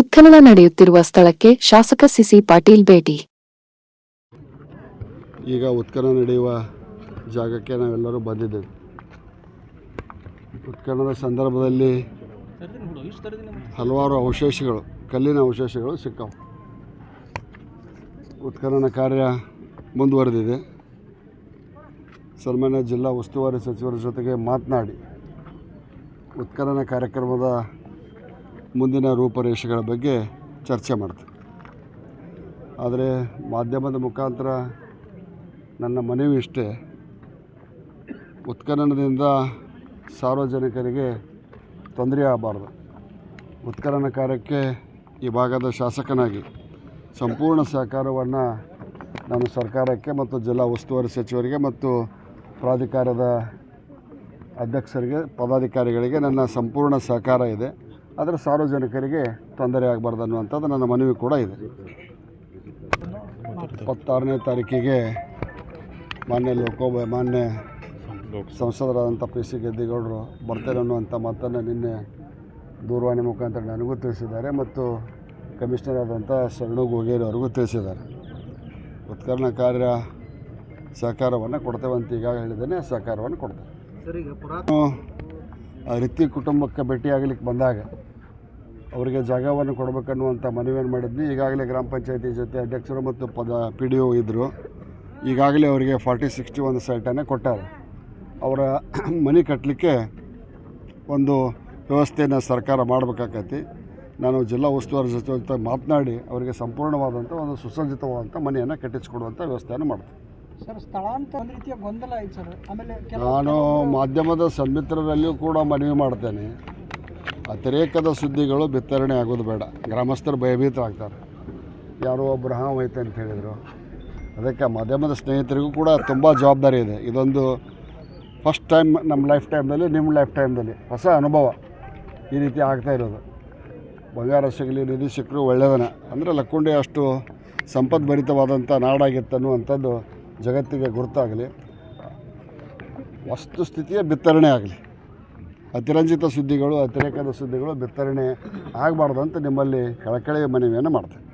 ಉತ್ಖನನ ನಡೆಯುತ್ತಿರುವ ಸ್ಥಳಕ್ಕೆ ಶಾಸಕ ಸಿಸಿ ಪಾಟೀಲ್ ಭೇಟಿ. ಈಗ ಉತ್ಖನನ ನಡೆಯುವ ಜಾಗಕ್ಕೆ ನಾವೆಲ್ಲರೂ ಬಂದಿದ್ದೇವೆ. ಉತ್ಖನನದ ಸಂದರ್ಭದಲ್ಲಿ ಹಲವಾರು ಅವಶೇಷಗಳು, ಕಲ್ಲಿನ ಅವಶೇಷಗಳು ಸಿಕ್ಕವು. ಉತ್ಖನನ ಕಾರ್ಯ ಮುಂದುವರೆದಿದೆ. ಸನ್ಮಾನ್ಯ ಜಿಲ್ಲಾ ಉಸ್ತುವಾರಿ ಸಚಿವರ ಜೊತೆಗೆ ಮಾತನಾಡಿ, ಉತ್ಖನನ ಕಾರ್ಯಕ್ರಮದ ಮುಂದಿನ ರೂಪರೇಷೆಗಳ ಬಗ್ಗೆ ಚರ್ಚೆ ಮಾಡ್ತೀನಿ. ಆದರೆ ಮಾಧ್ಯಮದ ಮುಖಾಂತರ ನನ್ನ ಮನವಿ ಇಷ್ಟೇ. ಉತ್ಖನನದಿಂದ ಸಾರ್ವಜನಿಕರಿಗೆ ತೊಂದರೆ ಆಗಬಾರ್ದು. ಉತ್ಖನನ ಕಾರ್ಯಕ್ಕೆ ಈ ಭಾಗದ ಶಾಸಕನಾಗಿ ಸಂಪೂರ್ಣ ಸಹಕಾರವನ್ನು ನಾನು ಸರ್ಕಾರಕ್ಕೆ ಮತ್ತು ಜಿಲ್ಲಾ ಉಸ್ತುವಾರಿ ಸಚಿವರಿಗೆ ಮತ್ತು ಪ್ರಾಧಿಕಾರದ ಅಧ್ಯಕ್ಷರಿಗೆ, ಪದಾಧಿಕಾರಿಗಳಿಗೆ ನನ್ನ ಸಂಪೂರ್ಣ ಸಹಕಾರ ಇದೆ. ಆದರೆ ಸಾರ್ವಜನಿಕರಿಗೆ ತೊಂದರೆ ಆಗಬಾರ್ದು ಅನ್ನುವಂಥದ್ದು ನನ್ನ ಮನವಿ ಕೂಡ ಇದೆ. ಇಪ್ಪತ್ತಾರನೇ ತಾರೀಕಿಗೆ ಮಾನ್ಯ ಲೋಕೋಬ ಮಾನ್ಯ ಸಂಸದರಾದಂಥ ಪಿ ಸಿ ಗದ್ದಿಗೌಡರು ಬರ್ತೇನೆ ಅನ್ನುವಂಥ ಮಾತನ್ನು ನಿನ್ನೆ ದೂರವಾಣಿ ಮುಖಾಂತರ ನನಗೂ ತಿಳಿಸಿದ್ದಾರೆ ಮತ್ತು ಕಮಿಷನರ್ ಆದಂಥ ಶರಣು ಗೋಗೇರಿ ಅವರಿಗೂ ತಿಳಿಸಿದ್ದಾರೆ. ಉತ್ಕರ್ಣ ಕಾರ್ಯ ಸಹಕಾರವನ್ನು ಕೊಡ್ತೇವೆ ಅಂತ ಈಗಾಗಲೇ ಹೇಳಿದ್ದೇನೆ ಸಹಕಾರವನ್ನು ಕೊಡ್ತೇವೆ. ಸರಿ ಆ ರೀತಿ ಕುಟುಂಬಕ್ಕೆ ಭೇಟಿಯಾಗಲಿಕ್ಕೆ ಬಂದಾಗ ಅವರಿಗೆ ಜಾಗವನ್ನು ಕೊಡಬೇಕನ್ನುವಂಥ ಮನವಿಯನ್ನು ಮಾಡಿದ್ವಿ. ಈಗಾಗಲೇ ಗ್ರಾಮ ಪಂಚಾಯತಿ ಜೊತೆ ಅಧ್ಯಕ್ಷರು ಮತ್ತು ಪದ ಪಿ ಡಿ ಒ ಇದ್ದರು ಈಗಾಗಲೇ ಅವರಿಗೆ ಫಾರ್ಟಿ ಸಿಕ್ಸ್ಟಿ ಒಂದು ಸೈಟನ್ನು ಕೊಟ್ಟಾರೆ. ಅವರ ಮನೆ ಕಟ್ಟಲಿಕ್ಕೆ ಒಂದು ವ್ಯವಸ್ಥೆಯನ್ನು ಸರ್ಕಾರ ಮಾಡಬೇಕಾಕೈತಿ. ನಾನು ಜಿಲ್ಲಾ ಉಸ್ತುವಾರಿ ಜೊತೆ ಜೊತೆ ಮಾತನಾಡಿ ಅವರಿಗೆ ಸಂಪೂರ್ಣವಾದಂಥ ಒಂದು ಸುಸಜ್ಜಿತವಾದಂಥ ಮನೆಯನ್ನು ಕಟ್ಟಿಸಿಕೊಡುವಂಥ ವ್ಯವಸ್ಥೆಯನ್ನು ಮಾಡ್ತೀನಿ ಸರ್ ಸ್ಥಳಾಂತರ ರೀತಿಯ ಗೊಂದಲ ಆಮೇಲೆ ನಾನು ಮಾಧ್ಯಮದ ಸನ್ಮಿತ್ರರಲ್ಲಿಯೂ ಕೂಡ ಮನವಿ ಮಾಡ್ತೇನೆ. ಅತಿರೇಕದ ಸುದ್ದಿಗಳು ಬಿತ್ತರಣೆ ಆಗೋದು ಬೇಡ. ಗ್ರಾಮಸ್ಥರು ಭಯಭೀತರಾಗ್ತಾರೆ. ಯಾರೋ ಒಬ್ಬರು ಹಾಂ ಐತೆ ಅಂತ ಹೇಳಿದರು. ಅದಕ್ಕೆ ಮಾಧ್ಯಮದ ಸ್ನೇಹಿತರಿಗೂ ಕೂಡ ತುಂಬ ಜವಾಬ್ದಾರಿ ಇದೆ. ಇದೊಂದು ಫಸ್ಟ್ ಟೈಮ್ ನಮ್ಮ ಲೈಫ್ ಟೈಮ್ನಲ್ಲಿ ನಿಮ್ಮ ಲೈಫ್ ಟೈಮ್ನಲ್ಲಿ ಹೊಸ ಅನುಭವ ಈ ರೀತಿ ಆಗ್ತಾ ಇರೋದು. ಬಂಗಾರ ಸಿಗಲಿ, ನಿಧಿ ಸಿಕ್ಕರು ಒಳ್ಳೆಯದನ. ಅಂದರೆ ಲಕ್ಕುಂಡಿ ಅಷ್ಟು ಸಂಪದ್ಭರಿತವಾದಂಥ ನಾಡಾಗಿತ್ತು ಅನ್ನುವಂಥದ್ದು ಜಗತ್ತಿಗೆ ಗುರುತಾಗಲಿ. ವಸ್ತುಸ್ಥಿತಿಯ ಬಿತ್ತರಣೆ ಆಗಲಿ. ಅತಿರಂಜಿತ ಸುದ್ದಿಗಳು ಅತಿರೇಕದ ಸುದ್ದಿಗಳು ಬಿತ್ತರಣೆ ಆಗಬಾರ್ದು ಅಂತ ನಿಮ್ಮಲ್ಲಿ ಕಳಕಳಿಯ ಮನವಿಯನ್ನು ಮಾಡ್ತೇನೆ.